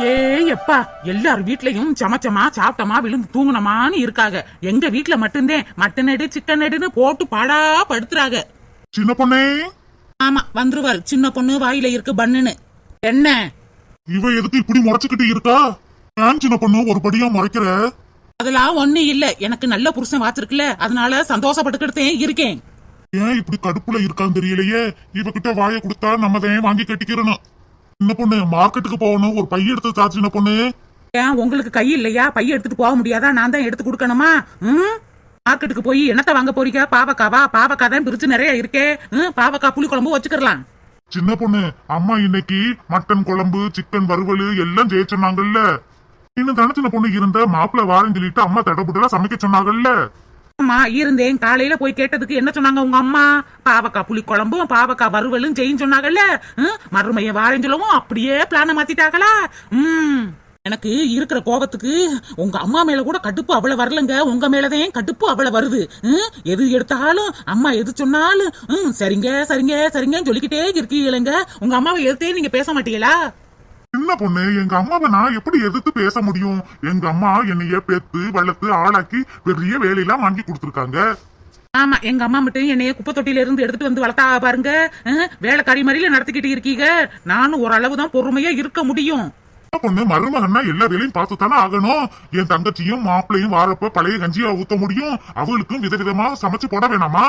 ஏ எப்பா எல்லார் வீட்லயும் சமச்சமா சாப்பிட்டமா விழுந்து தூங்குனமான்னு இருக்காங்க எங்க வீட்ல மட்டும்தான் மட்டன் எடு சிக்கன் எடுன்னு போட்டு பாடா படுத்துறாங்க சின்ன பொண்ணே. ஆமா வந்துருவாரு. சின்ன பொண்ணு வாயில இருக்கு பண்ணுன்னு. என்ன? இவ எதுக்கு இப்படி முறைச்சுக்கிட்டு இருக்கா? ஏன் சின்ன பொண்ணு ஒரு படியா முறைக்கிற? அதெல்லாம் ஒண்ணு இல்ல. எனக்கு நல்ல புருஷன் வாச்சிருக்குல அதனால சந்தோஷப்பட்டுக்கிட்டே இருக்கேன். ஏன் இப்படி கடுப்புல இருக்கான்னு தெரியலையே? இவகிட்ட வாயை கொடுத்தா நம்ம தான் வாங்கி கட்டிக்கிறணும். சின்ன பொண்ணு மார்க்கெட்டுக்கு போகணும். ஒரு பை எடுத்து தா சின்ன பொண்ணு. ஏன் உங்களுக்கு கை இல்லையா? பை எடுத்துட்டு போக முடியாதா? நான் தான் எடுத்து கொடுக்கணுமா? ம்? மார்க்கெட்டுக்கு போய் என்னத்த வாங்க போறீங்க? பாவக்காவா? பாவக்காய் தான் பிரிச்சு நிறைய இருக்கே. ம், பாவக்காய் புளி குழம்பு வச்சுக்கலாம் சின்ன பொண்ணு அம்மா இன்னைக்கு மட்டன் குழம்பு சிக்கன் வறுவல் எல்லாம் செய்ய சொன்னாங்கல்ல. இன்னும் தானே சின்ன பொண்ணு இருந்த? மாப்பிள்ள வாரன்னு சொல்லிட்டு அம்மா தடபுடலா சமைக்க சொன்னாங்கல்ல. அம்மா இருந்தேன். காலையில போய் கேட்டதுக்கு என்ன சொன்னாங்க உங்க அம்மா? பாவக்காய் புளி குழம்பும் பாவக்காய் வறுவலும் செய்யும் சொன்னாங்கல்ல? ம், மறுமைய வாரேன்னு சொல்லவும் அப்படியே பிளான மாத்திட்டாங்களா? ம். எனக்கு இருக்கிற கோபத்துக்கு உங்க அம்மா மேல கூட கடுப்பு அவ்வளவு வரலங்க. உங்க மேலதான் கடுப்பு அவ்வளவு வருது. ம், எது எடுத்தாலும் அம்மா எது சொன்னாலும் ம், சரிங்க சரிங்க சரிங்கன்னு சொல்லிக்கிட்டே இருக்கீங்களேங்க. உங்க அம்மாவை எதிர்த்தே நீங்க பேச மாட்டீங்களா? சின்ன பொண்ணு எங்க அம்மாவை நான் எப்படி எதிர்த்து பேச முடியும்? எங்க அம்மா என்னைய பெத்து வளர்த்து ஆளாக்கி பெரிய வேலையெல்லாம் வாங்கி கொடுத்துருக்காங்க. ஆமா எங்க அம்மா மட்டும் என்னைய குப்பை தொட்டில இருந்து எடுத்துட்டு வந்து வளர்த்தா பாருங்க. வேலைக்காரி மாதிரில நடத்திக்கிட்டு இருக்கீங்க. நானும் ஓரளவு தான் பொறுமையா இருக்க முடியும். பொண்ணு மருமகன்னா எல்லா வேலையும் பார்த்து தானே ஆகணும். என் தங்கச்சியும் மாப்பிளையும் வாரப்ப பழைய கஞ்சியா ஊத்த முடியும். அவளுக்கும் விதவிதமா சமைச்சு போட வேணாமா?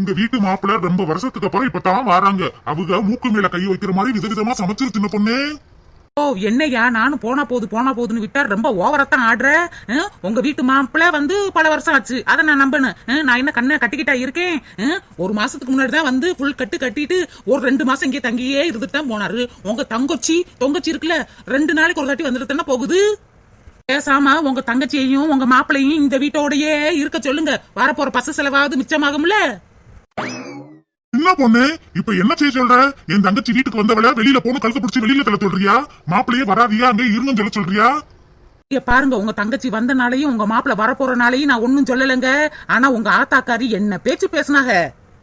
இந்த வீட்டு மாப்பிள்ளை ரொம்ப வருஷத்துக்கு அப்புறம் இப்பதான் வராங்க. அவங்க மூக்கு மேல கை வைக்கிற மாதிரி விதவிதமா சமைச்சிரு சின்ன பொண்ணு. ஓ என்னையா? நானும் போனா போது போனா போதுன்னு விட்டா ரொம்ப ஓவரத்தான் ஆடுற? உங்க வீட்டு மாப்பிள்ள வந்து பல வருஷம் ஆச்சு. அதை நான் நம்பணும் நான் என்ன கண்ணை கட்டிக்கிட்டா இருக்கேன்? ஒரு மாசத்துக்கு முன்னாடி தான் வந்து ஃபுல் கட்டு கட்டிட்டு ஒரு ரெண்டு மாசம் இங்கே தங்கியே இருந்துட்டு தான் போனாரு. உங்க தங்கச்சி தொங்கச்சி இருக்குல்ல ரெண்டு நாளைக்கு ஒரு தாட்டி வந்துட்டு தானே போகுது? பேசாம உங்க தங்கச்சியையும் உங்க மாப்பிள்ளையும் இந்த வீட்டோடயே இருக்க சொல்லுங்க. வரப்போற பசு செலவாவது மிச்சமாகும்ல? சின்ன பொண்ணு? இப்ப என்ன செய்ய சொல்ற? என் தங்கச்சி வீட்டுக்கு வந்தவள வெளியில போன கழுத்து பிடிச்சி வெளியில தள்ள சொல்றியா? மாப்பிள்ளையே வராதியா? அங்க இருங்கன்னு சொல்ல சொல்றியா? இங்க பாருங்க உங்க தங்கச்சி வந்த நாளையும் உங்க மாப்பிள்ள வரப்போற நாளையும் நான் ஒண்ணும் சொல்லலைங்க. ஆனா உங்க ஆத்தாக்காரி என்ன பேச்சு பேசினாங்க?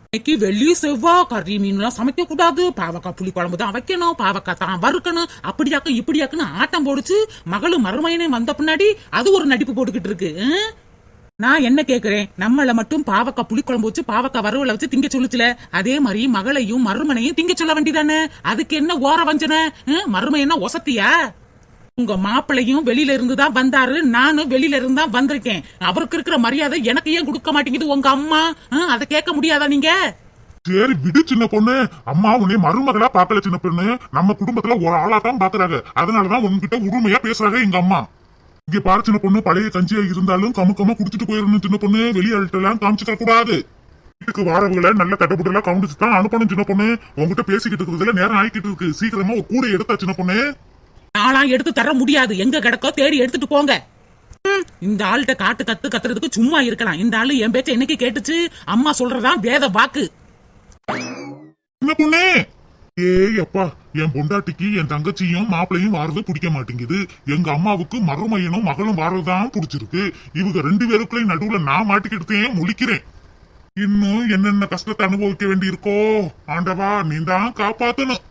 இன்னைக்கு வெள்ளி செவ்வா கறி மீன்லாம் சமைக்க கூடாது. பாவக்காய் புளி குழம்பு தான் வைக்கணும். பாவக்காய் தான் வறுக்கணும். அப்படியாக்க இப்படியாக்குன்னு ஆட்டம் போடுச்சு. மகளும் மருமையனே வந்த பின்னாடி அது ஒரு நடிப்பு போட்டுக்கிட்டு இருக்கு நான் என்ன கேக்குறேன்? நம்மள மட்டும் பாவக்காய் புளிக்குழம்பு வச்சு பாவக்காய் வரவுல வச்சு திங்க சொல்லுச்சுல? அதே மாதிரி மகளையும் மருமனையும் திங்க சொல்ல வேண்டியதானே? அதுக்கு என்ன ஓர வஞ்சனை? மருமை என்ன ஒசத்தியா? உங்க மாப்பிள்ளையும் வெளியில இருந்து தான் வந்தாரு. நானும் வெளியில இருந்து தான் வந்திருக்கேன். அவருக்கு இருக்கிற மரியாதை எனக்கு ஏன் கொடுக்க மாட்டேங்குது? உங்க அம்மா? ஹம், அதை கேட்க முடியாதா நீங்க? சரி விடு சின்ன பொண்ணு. அம்மா உன்னை மருமகளா பாக்கல சின்ன பொண்ணு. நம்ம குடும்பத்துல ஒரு ஆளா தான் பாக்குறாங்க. அதனாலதான் உன்கிட்ட உரிமையா பேசுறாங்க எங்க அம்மா. இங்க பாரு சின்ன பொண்ணு பழைய கஞ்சியா இருந்தாலும் கமுக்கமா குடிச்சிட்டு போயிடணும் சின்ன பொண்ணு வெளியாள்கிட்ட எல்லாம் காமிச்சுக்க கூடாது வீட்டுக்கு வாரவங்களை நல்ல தட்டப்புட்டெல்லாம் கவனிச்சு தான் அனுப்பணும் சின்ன பொண்ணு. உங்ககிட்ட பேசிக்கிட்டு இருக்கிறதுல நேரம் ஆயிக்கிட்டு இருக்கு. சீக்கிரமா ஒரு கூடை எடுத்தா சின்ன பொண்ணு. நாளாம் எடுத்து தர முடியாது. எங்க கிடக்கோ தேடி எடுத்துட்டு போங்க. இந்த ஆள்கிட்ட காட்டு கத்து கத்துறதுக்கு சும்மா இருக்கலாம். இந்த ஆளு என் பேச்ச என்னைக்கு கேட்டுச்சு? அம்மா சொல்றதான் வேத வாக்கு. சின்ன பொண்ணு ஏ அப்பா என் பொண்டாட்டிக்கு என் தங்கச்சியும் மாப்பிளையும் வாரது பிடிக்க மாட்டேங்குது. எங்க அம்மாவுக்கு மருமையனும் மகளும் வாரதான் பிடிச்சிருக்கு. இவங்க ரெண்டு பேருக்குள்ளயும் நடுவுல நான் மாட்டிக்கிட்டே முழிக்கிறேன். இன்னும் என்னென்ன கஷ்டத்தை அனுபவிக்க வேண்டியிருக்கோ? ஆண்டவா நீ தான் காப்பாத்தணும்.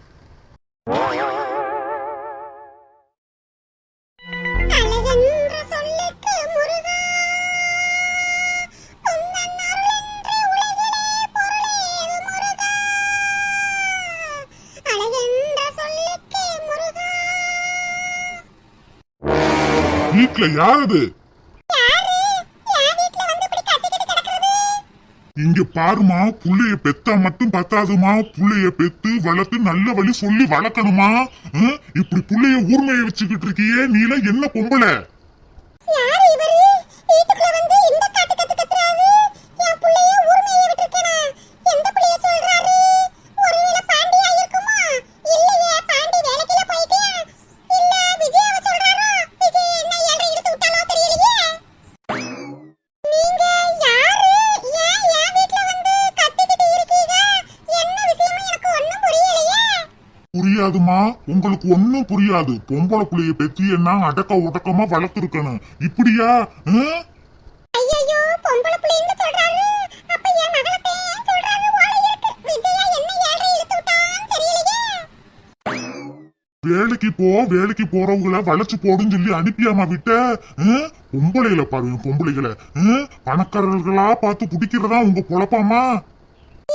யாரு? வீட்ல கிடக்குறது? இங்க பாருமா புள்ளைய பெத்தா மட்டும் பத்தாதுமா. புள்ளைய பெத்து வளர்த்து நல்ல வழி சொல்லி வளர்க்கணுமா? இப்படி புள்ளைய ஊர்மைய வச்சுக்கிட்டு இருக்கியே நீல என்ன பொம்பளை? புரியாதுமா உங்களுக்கு ஒண்ணும் புரியாது. பொம்பளை புள்ளைய பெத்தி என்ன அடக்க உடக்கமா வளர்த்துருக்கணும் இப்படியா? வேலைக்கு போ வேலைக்கு போறவங்கள வளைச்சு போடுன்னு சொல்லி அனுப்பியாமா விட்ட? பொம்பளைகளை பாருங்க பொம்பளைகளை? பணக்காரர்களா பார்த்து பிடிக்கிறதா உங்க பொழப்பாமா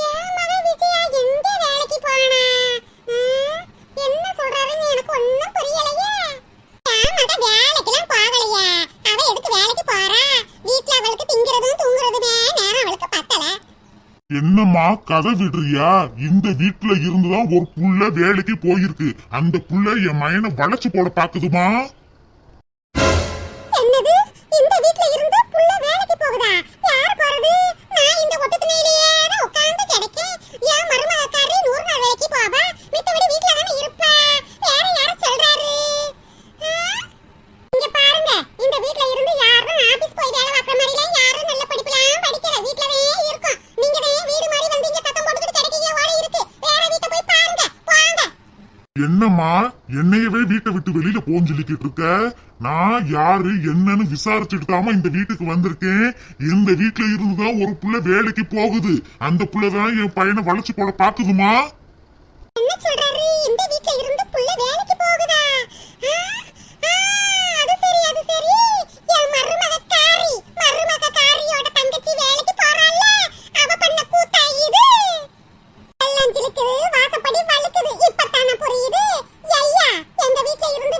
என் மக விஜயா எங்க வேலைக்கு போறானா ம், என்ன சொல்றாருன்னு எனக்கு ஒண்ணும் புரியலையே என் மக வேலைக்கெல்லாம் போகலையே அவ எதுக்கு வேலைக்கு போறா வீட்ல அவளுக்கு திங்கிறதும் தூங்குறதுமே நேரம் அவளுக்கு பத்தல என்னம்மா கதை விடுறியா? இந்த வீட்டுல இருந்துதான் ஒரு புள்ள வேலைக்கு போயிருக்கு. அந்த புள்ள என் மயனை வளைச்சு போட பாக்குதுமா? என்னன்னு விசாரிச்சுட்டு தாமா இந்த வீட்டுக்கு வந்திருக்கேன். இந்த வீட்டுல இருந்துதான் ஒரு புள்ள வேலைக்கு போகுது. அந்த புள்ளதான் என் பையனை வளைச்சு போட பாக்குதுமா? என்ன சொல்றாரு? இந்த வீட்ல இருந்து புள்ள வேலைக்கு போகுதா? அது சரி அது சரி. என் மருமகக்காரி மருமகக்காரியோட தங்கச்சி வேலைக்கு போறாள்ல. அவ பண்ண கூத்தா இது? எல்லாம் சிலுக்குது வாசப்படி வழுக்குது. இப்பத்தான புரியுது? ஐயா எங்க வீட்ல இருந்து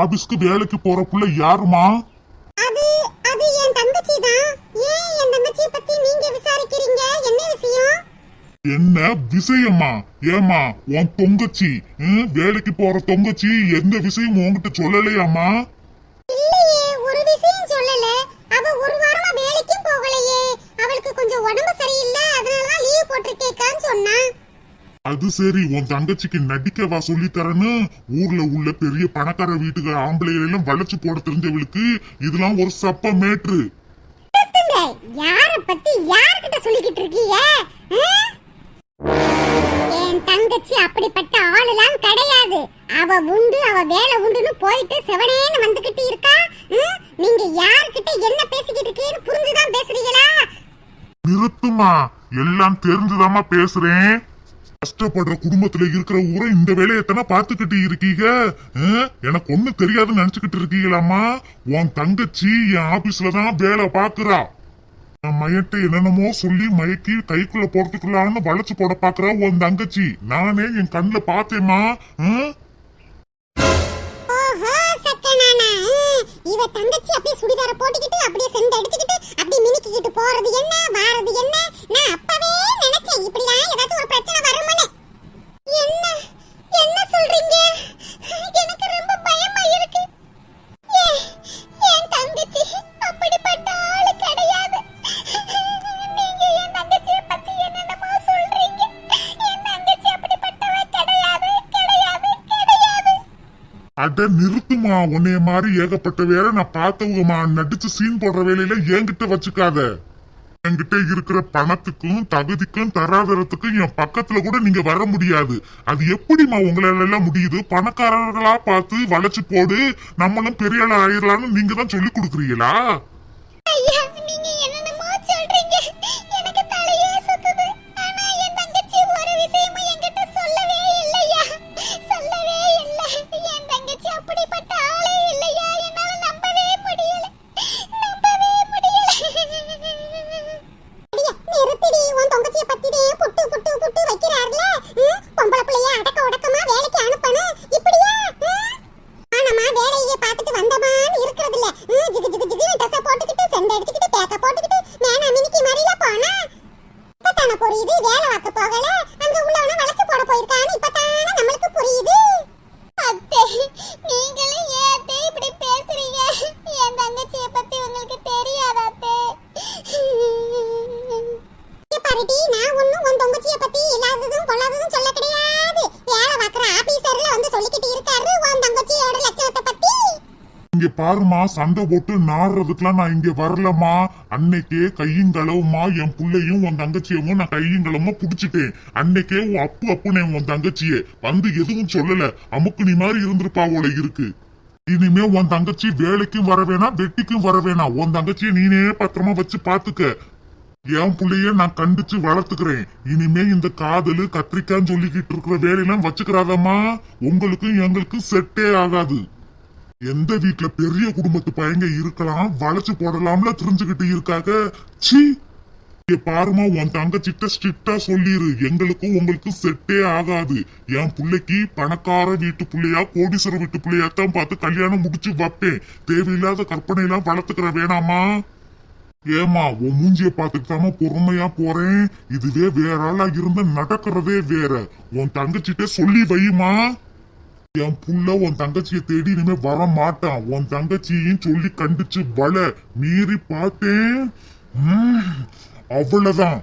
ஆபீஸ்க்கு வேலைக்கு போற புள்ள யாருமா? அது அது என் தங்கச்சி தான் ஏன் என் தங்கச்சியை பத்தி நீங்க விசாரிக்கிறீங்க? என்ன விஷயம்? என்ன விஷயமா? ஏமா உன் தொங்கச்சி வேலைக்கு போற தொங்கச்சி எந்த விஷயம் உன்கிட்ட சொல்லலையாமா இல்லையே ஒரு விஷயம் சொல்லல. அவ ஒரு வாரமா வேலைக்கும் போகலையே. அவளுக்கு கொஞ்சம் உடம்பு சரியில்லை அதனால தான் லீவ் போட்டிருக்கேக்கான்னு சொன்னா அது சரி உன் தங்கச்சிக்கு நடிக்கவா சொல்லி தரேன்னு ஊர்ல உள்ள பெரிய பணக்கார வீட்டுக்கு ஆம்பளைகளை எல்லாம் வளைச்சு போட தெரிஞ்சவளுக்கு இதெல்லாம் ஒரு சப்ப மேட்ரு. யார பத்தி யார்கிட்ட சொல்லிக்கிட்டு இருக்கீங்க? என் தங்கச்சி அப்படிப்பட்ட ஆளுலாம் கிடையாது. அவ உண்டு அவ வேலை உண்டுன்னு போயிட்டு செவனேன்னு வந்துகிட்டு இருக்கா? நீங்க யார்கிட்ட என்ன பேசிக்கிட்டு இருக்கீங்கன்னு புரிஞ்சுதான் பேசுறீங்களா? நிறுத்துமா. எல்லாம் தெரிஞ்சுதாம்மா பேசுறேன். கஷ்டப்படுற குடும்பத்துல இருக்கிற ஊரை இந்த வேலையத்தானே பாத்துக்கிட்டு இருக்கீங்க? எனக்கு ஒண்ணு தெரியாதுன்னு நினைச்சுக்கிட்டு இருக்கீங்களாம்மா? உன் தங்கச்சி என் ஆபீஸ்ல தான் வேலை பாக்குறா நான் மயட்ட என்னென்னமோ சொல்லி மயக்கி கைக்குள்ள போறதுக்குள்ளான்னு வளைச்சு போட பாக்குறா உன் தங்கச்சி. நானே என் கண்ணுல பார்த்தேம்மா. இவ தங்கச்சி அப்படியே சுடிதார போட்டுக்கிட்டு அப்படியே செண்டு அடிச்சுக்கிட்டு அப்படியே மினுக்கிக்கிட்டு போறது என்ன வாரது என்ன? நான் அப்பவே நினைச்சேன் இப்படிலாம் ஒரு பிரச்சனை வரும்னு. என்ன என்ன சொல்றீங்க? எனக்கு ரொம்ப பயமா இருக்கு. என் தங்கச்சி அப்படிப்பட்ட ஆளு கிடையாது. நீங்க என் தங்கச்சியை பத்தி என்னென்னமோ சொல்றீங்க. என் தங்கச்சி அப்படிப்பட்டவ கிடையாது கிடையாது கிடையாது. அட நிறுத்துமா உன்னைய மாதிரி ஏகப்பட்ட வேலை நான் பார்த்தவங்கம்மா. நடிச்சு சீன் போடுற வேலையில என்கிட்ட வச்சுக்காத. என்கிட்ட இருக்கிற பணத்துக்கும் தகுதிக்கும் தராதரத்துக்கும் என் பக்கத்துல கூட நீங்க வர முடியாது. அது எப்படிம்மா உங்களால எல்லாம் முடியுது? பணக்காரர்களா பார்த்து வளைச்சு போடு. நம்மளும் பெரிய ஆள் ஆயிரலாம்னு நீங்க தான் சொல்லி கொடுக்குறீங்களா போகல இங்க பாருமா சண்டை போட்டு நாடுறதுக்குலாம் நான் இங்க வரலம்மா. அன்னைக்கே கையுங்களவுமா என் பிள்ளையும் உன் தங்கச்சியவும் நான் கையும் புடிச்சிட்டேன். அன்னைக்கே உன் அப்பு அப்புனே உன் தங்கச்சியே. வந்து எதுவும் சொல்லல. அமுக்கு நீ மாதிரி இருந்திருப்பா போல இருக்கு. இனிமே உன் தங்கச்சி வேலைக்கும் வர வேணாம் வெட்டிக்கும் வர வேணாம் உன் தங்கச்சியை நீனே பத்திரமா வச்சு பாத்துக்க. என் புள்ளைய நான் கண்டிச்சு வளர்த்துக்கிறேன். இனிமே இந்த காதலு கத்திரிக்கான்னு சொல்லிக்கிட்டு இருக்கிற வேலையெல்லாம் வச்சுக்கிறாதம்மா. உங்களுக்கும் எங்களுக்கும் செட்டே ஆகாது. எந்த வீட்ல பெரிய குடும்பத்து பையங்க இருக்கலாம் வளைச்சு போடலாம்ல தெரிஞ்சுக்கிட்டு இருக்காக? சி பாருமா உன் தங்கச்சிட்ட ஸ்ட்ரிக்டா சொல்லிரு. எங்களுக்கும் உங்களுக்கும் செட்டே ஆகாது. என் பிள்ளைக்கு பணக்கார வீட்டு பிள்ளையா கோடீஸ்வர வீட்டு புள்ளையா தான் பார்த்து கல்யாணம் முடிச்சு வைப்பேன். தேவையில்லாத கற்பனை எல்லாம் வளர்த்துக்கிற வேணாமா? ஏமா உன் மூஞ்சிய பாத்துக்காம பொறுமையா போறேன். இதுவே வேற ஆளா இருந்த நடக்கிறதே வேற. உன் தங்கச்சிட்ட சொல்லி வையுமா என் புள்ள உன் தங்கச்சியை தேடி இனிமே வர மாட்டான் உன் தங்கச்சியையும் சொல்லி கண்டிச்சு வள. மீறி பார்த்தேன். அவ்வளவுதான்.